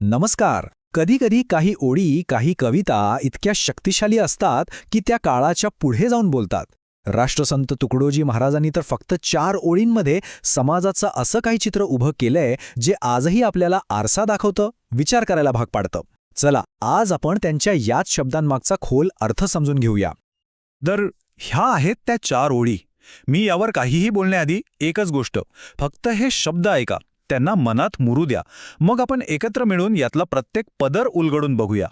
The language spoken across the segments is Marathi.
नमस्कार. कधीकधी काही ओळी काही कविता इतक्या शक्तिशाली असतात की त्या काळाच्या पुढे जाऊन बोलतात. राष्ट्रसंत तुकडोजी महाराजांनी तर फक्त चार ओळींमध्ये समाजाचं असं काही चित्र उभं केलंय जे आजही आपल्याला आरसा दाखवतं विचार करायला भाग पाडतं. चला आज आपण त्यांच्या याच शब्दांमागचा खोल अर्थ समजून घेऊया. तर ह्या आहेत त्या चार ओळी. मी यावर काहीही बोलण्याआधी एकच गोष्ट. फक्त हे शब्द ऐका. त्यांना मनात मुरू द्या. मग आपण एकत्र मिळून यातला प्रत्येक पदर उलगडून बघूया.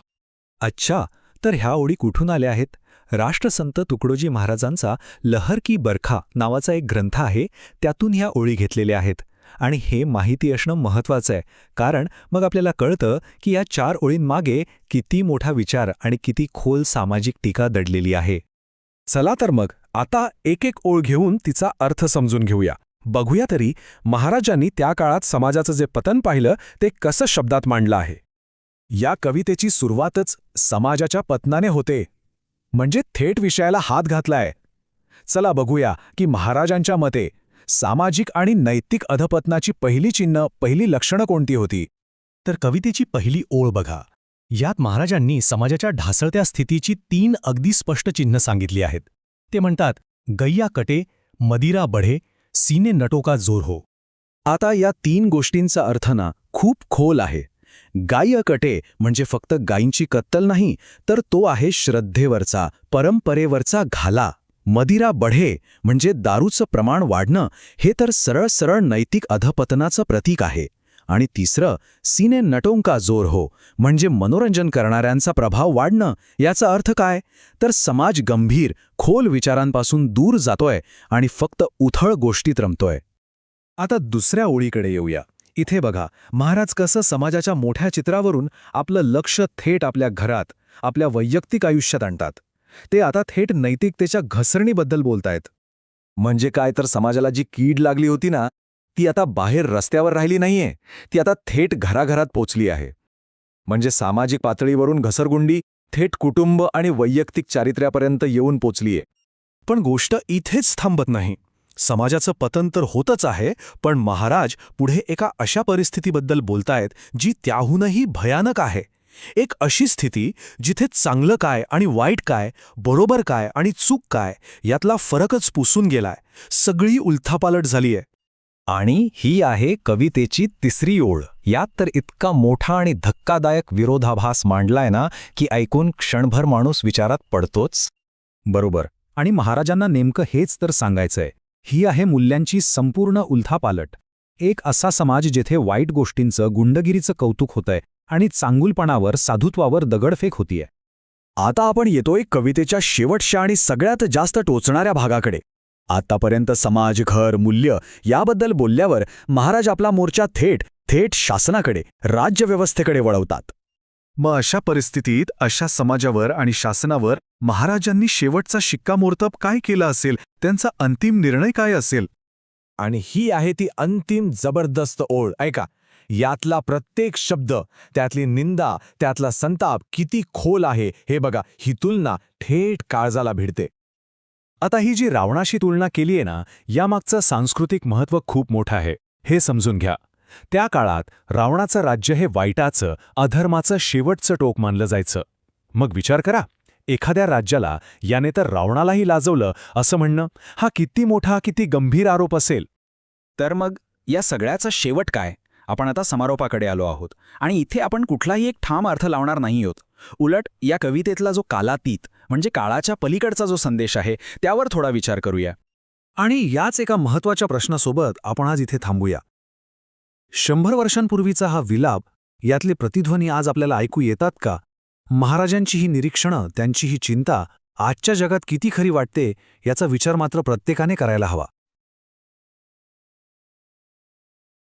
अच्छा तर ह्या ओळी कुठून आल्या आहेत? राष्ट्रसंत तुकडोजी महाराजांचा लहर की बरखा नावाचा एक ग्रंथ आहे त्यातून ह्या ओळी घेतलेल्या आहेत. आणि हे माहिती असणं महत्वाचं आहे कारण मग आपल्याला कळतं की या चार ओळींमागे किती मोठा विचार आणि किती खोल सामाजिक टीका दडलेली आहे. चला तर मग आता एक एक ओळ घेऊन तिचा अर्थ समजून घेऊया. बघूया तरी महाराजांनी त्या काळात समाजाचं जे पतन पाहिलं ते कसं शब्दात मांडलं आहे. या कवितेची सुरुवातच समाजाच्या पतनाने होते. म्हणजे थेट विषयाला हात घातलाय. चला बघूया की महाराजांच्या मते सामाजिक आणि नैतिक अधपतनाची पहिली चिन्ह पहिली लक्षणं कोणती होती? तर कवितेची पहिली ओळ बघा. यात महाराजांनी समाजाच्या ढासळत्या स्थितीची तीन अगदी स्पष्ट चिन्ह सांगितली आहेत. ते म्हणतात गैया कटे मदिरा बढे सीने नटोका जोर हो. आता या तीन गोष्टींचा अर्थ ना खूप खोल आहे. गाय कटे म्हणजे फक्त गायींची कत्तल नाही तर तो आहे श्रद्धेवरचा परंपरेवरचा घाला. मदिरा बढे म्हणजे दारूचं प्रमाण वाढणं हे तर सरळ सरळ नैतिक अधपतनाचं प्रतीक आहे. आणि तिसरं सिने नटोंका जोर हो. म्हणजे मनोरंजन करणाऱ्यांचा प्रभाव वाढणं याचा अर्थ काय? तर समाज गंभीर खोल विचारांपासून दूर जातोय आणि फक्त उथळ गोष्टीत रमतोय. आता दुसऱ्या ओळीकडे येऊया. इथे बघा महाराज कसं समाजाच्या मोठ्या चित्रावरून आपलं लक्ष थेट आपल्या घरात आपल्या वैयक्तिक आयुष्यात आणतात. ते आता थेट नैतिकतेच्या घसरणीबद्दल बोलतायत. म्हणजे काय तर समाजाला जी कीड लागली होती ना ती आता बाहेर रस्त्यावर राहिली नाहीये. ती आता थेट घराघरात पोचली आहे. म्हणजे सामाजिक पातळीवरून घसरगुंडी थेट कुटुंब आणि वैयक्तिक चारित्र्यापर्यंत येऊन पोचलीये. पण गोष्ट इथेच थांबत नाही. समाजाचं पतन तर होतच आहे पण महाराज पुढे एका अशा परिस्थितीबद्दल बोलतायत जी त्याहूनही भयानक आहे. एक अशी स्थिती जिथे चांगलं काय आणि वाईट काय बरोबर काय आणि चूक काय यातला फरकच पुसून गेलाय. सगळी उलथापालट झालीय. आणि ही आहे कवितेची तिसरी ओळ. यात तर इतका मोठा आणि धक्कादायक विरोधाभास मांडलाय ना की ऐकून क्षणभर माणूस विचारात पडतोच. बरोबर. आणि महाराजांना नेमकं हेच तर सांगायचंय. ही आहे मूल्यांची संपूर्ण उलथापालट. एक असा समाज जेथे वाईट गोष्टींचं गुंडगिरीचं कौतुक होतंय आणि चांगुलपणावर साधुत्वावर दगडफेक होतीये. आता आपण येतोय कवितेच्या शेवटच्या आणि सगळ्यात जास्त टोचणाऱ्या भागाकडे. आतापर्यंत समाज घर मूल्य याबद्दल बोलल्यावर महाराज आपला मोर्चा थेट थेट शासनाकडे राज्यव्यवस्थेकडे वळवतात. मग अशा परिस्थितीत अशा समाजावर आणि शासनावर महाराजांनी शेवटचा शिक्कामोर्तब काय केलं असेल? त्यांचा अंतिम निर्णय काय असेल? आणि ही आहे ती अंतिम जबरदस्त ओळ ऐका. यातला प्रत्येक शब्द त्यातली निंदा त्यातला संताप किती खोल आहे हे बघा. ही तुलना थेट काळजाला भिडते. आता ही जी रावणाशी तुलना केलीये ना यामागचं सांस्कृतिक महत्त्व खूप मोठं आहे. हे समजून घ्या. त्या काळात रावणाचं राज्य हे वाईटाचं अधर्माचं शेवटचं टोक मानलं जायचं. मग विचार करा एखाद्या राज्याला याने तर रावणालाही लाजवलं असं म्हणणं हा किती मोठा किती गंभीर आरोप असेल? तर मग या सगळ्याचा शेवट काय? आपण आता समारोपाकडे आलो आहोत आणि इथे आपण कुठलाही एक ठाम अर्थ लावणार नाही आहोत. उलट या कवितेतला जो कालातीत म्हणजे काळाच्या पलीकडचा जो संदेश आहे त्यावर थोडा विचार करूया. आणि याच एका महत्त्वाच्या प्रश्नासोबत आपण आज इथे थांबूया. शंभर वर्षांपूर्वीचा हा विलाप यातले प्रतिध्वनी आज आपल्याला ऐकू येतात का? महाराजांची ही निरीक्षणं त्यांची ही चिंता आजच्या जगात किती खरी वाटते याचा विचार मात्र प्रत्येकाने करायला हवा.